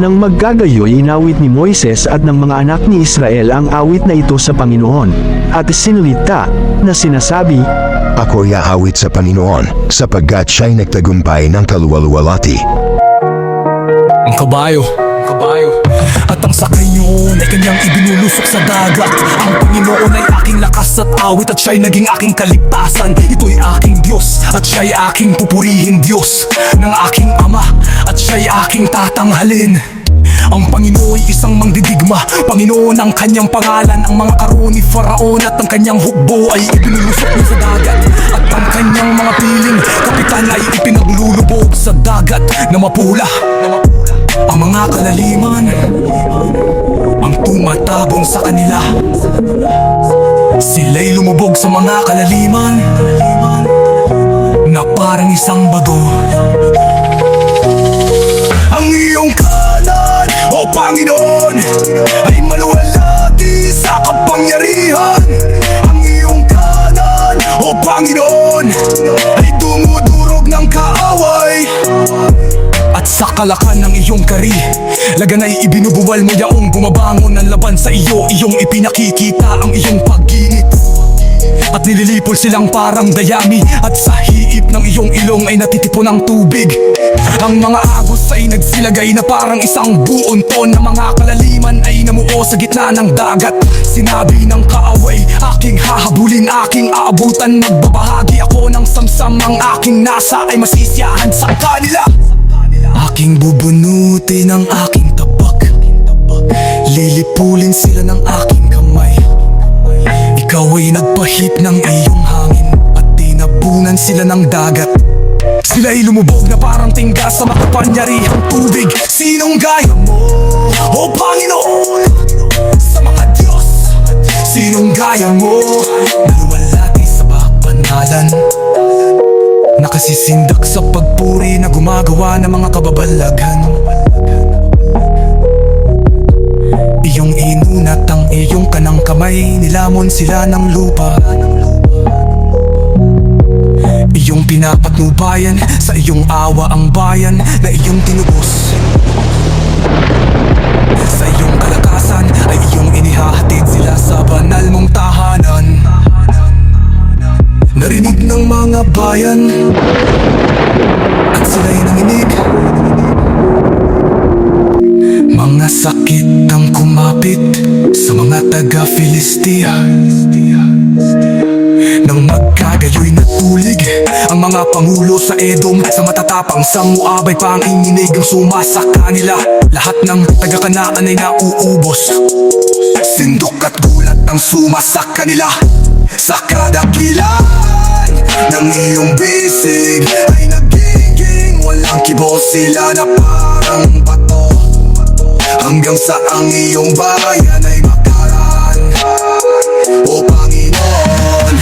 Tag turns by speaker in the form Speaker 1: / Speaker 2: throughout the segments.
Speaker 1: Nang maggagayoy inawit ni Moises at ng mga anak ni Israel ang awit na ito sa Panginoon, at sinilita na sinasabi,
Speaker 2: Ako'y aawit sa Panginoon, sapagkat siya'y nagtagumpay ng kaluwaluwalati.
Speaker 3: Ang kabayo, ang kabayo. At ang sakay niyon ay kanyang ibinulusok sa dagat. Ang Panginoon ay aking lakas at awit At siya'y naging aking kaligtasan. Ito'y aking Diyos At siya'y aking pupurihin Diyos. Ng aking Ama At siya'y aking tatanghalin ang Panginoon isang mangdidigma Panginoon ang kanyang pangalan Ang mga karon ni Faraon At ang kanyang hukbo ay ibinulusok niya sa dagat. At ang kanyang mga piling Kapitan ay ipinaglulubog sa dagat Na mapula. Ang mga kalaliman Ang tumatabong sa kanila. Sila'y lumubog sa mga kalaliman Na parang isang bago Panginoon Ay dumudurog ng kaaway. At sa kalakan ng iyong kari Lagan ay ibinubuwal mo yaong bumabangon ng laban sa iyo. Iyong ipinakikita ang iyong at nililipol silang parang dayami At sa hiip ng iyong ilong ay natitipon ng tubig Ang mga agos ay nagsilagay na parang isang buon ton Na mga kalaliman ay namuo sa gitna ng dagat Sinabi ng kaaway, aking hahabulin, aking aabutan Magbabahagi ako ng samsam Ang aking nasa ay masisiyahan sa kanila. Aking bubunutin ang aking tabak Lilipulin sila ng aking kamay ikaw ay nagpahit ng iyong hangin At tinabunan sila ng dagat. Sila ay lumubog na parang tingga sa makapangyarihang tubig. Sinong gaya mo, o Panginoon? Sa mga Diyos Sinong gaya mo, naluwalhati sa bakbanalan Nakasisindak sa pagpuri na gumagawa ng mga kababalaghan kamay Nilamon sila ng lupa. Iyong pinapatnubayan Sa iyong awa ang bayan Na iyong tinubos. Sa iyong kalakasan Ay iyong inihahatid sila sa banal mong tahanan. Narinig ng mga bayan At sila'y nanginig mga sakit ang kumapit sa mga taga-Filistia. Nang magkagayoy na tulig Ang mga pangulo sa Edom Sa matatapang sa Moab ay panginginig ang suma sa kanila. Lahat ng taga-kanaan ay nauubos. Sindok at gulat ang suma sa kanila. Sa kadakilan ng iyong bisig Ay nagiging walang kibo sila na parang bato Hanggang sa ang iyong bayan ay makaraan O Panginoon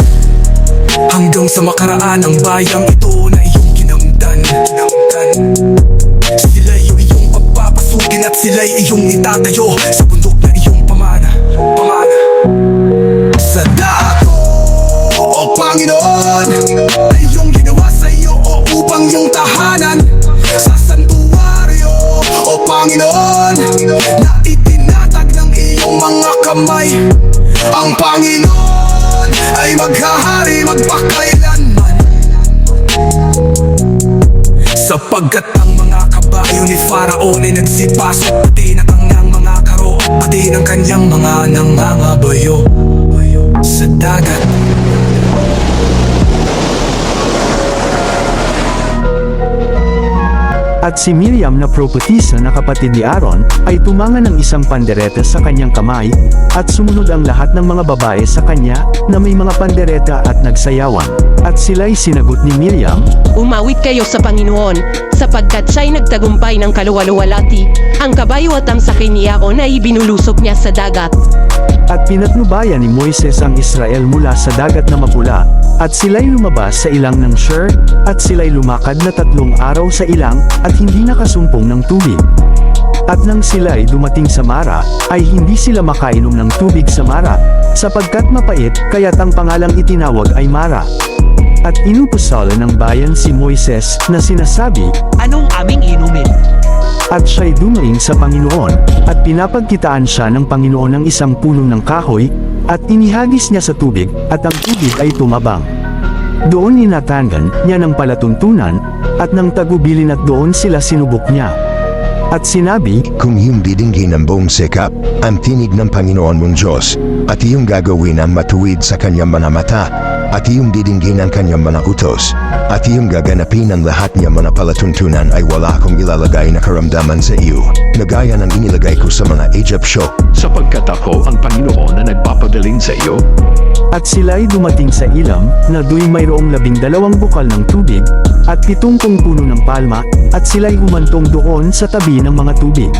Speaker 3: Hanggang sa makaraan ang bayang ito na iyong kinamdan Kinamdan Sila'y iyong pagpapasugin at sila'y iyong itatayo Sa kamay Ang Panginoon ay maghahari magpakailanman. Sapagkat ang mga kabayo ni Faraon ay nagsipasok Pati na kanyang mga karo Pati ng kanyang mga nangangabayo Sa dagat
Speaker 1: At si Miriam na propetisa na kapatid ni Aaron, ay tumanga ng isang pandereta sa kanyang kamay, at sumunod ang lahat ng mga babae sa kanya, na may mga pandereta at nagsayawan. At sila'y sinagot ni Miriam,
Speaker 4: Umawit kayo sa Panginoon, sapagkat siya'y nagtagumpay ng kaluwaluwalati. Ang kabayo at ang sakay ni Aaron ay ibinulusok niya sa dagat.
Speaker 1: At pinatnubayan ni Moises ang Israel mula sa dagat na mapula, at sila'y lumabas sa ilang ng Shur, at sila'y lumakad na tatlong araw sa ilang, at hindi nakasumpong ng tubig. At nang sila'y dumating sa Mara, ay hindi sila makainom ng tubig sa Mara, sapagkat mapait, kaya't ang pangalang itinawag ay Mara. At inupusala ng bayan si Moises na sinasabi,
Speaker 5: Anong aming inumin?
Speaker 1: At siya'y dumaing sa Panginoon, at pinapagkitaan siya ng Panginoon ng isang puno ng kahoy, at inihagis niya sa tubig, at ang tubig ay tumabang. Doon inatangan niya ng palatuntunan, at ng tagubilin at doon sila sinubok niya. At sinabi,
Speaker 2: Kung iyong didinggin ang buong sikap, ang tinig ng Panginoon mong Diyos, at iyong gagawin ang matuwid sa kanyang mga mata, at iyong didinggin ang kanyang mga utos, at iyong gaganapin ang lahat niya mga palatuntunan ay wala akong ilalagay na karamdaman sa iyo, na gaya ng inilagay ko sa mga Egyptyo.
Speaker 5: sapagkat ako ang Panginoon na nagpapagaling sa iyo.
Speaker 1: At sila'y dumating sa ilam, na do'y mayroong labing dalawang bukal ng tubig, at pitungpong puno ng palma, at sila'y humantong doon sa tabi ng mga tubig.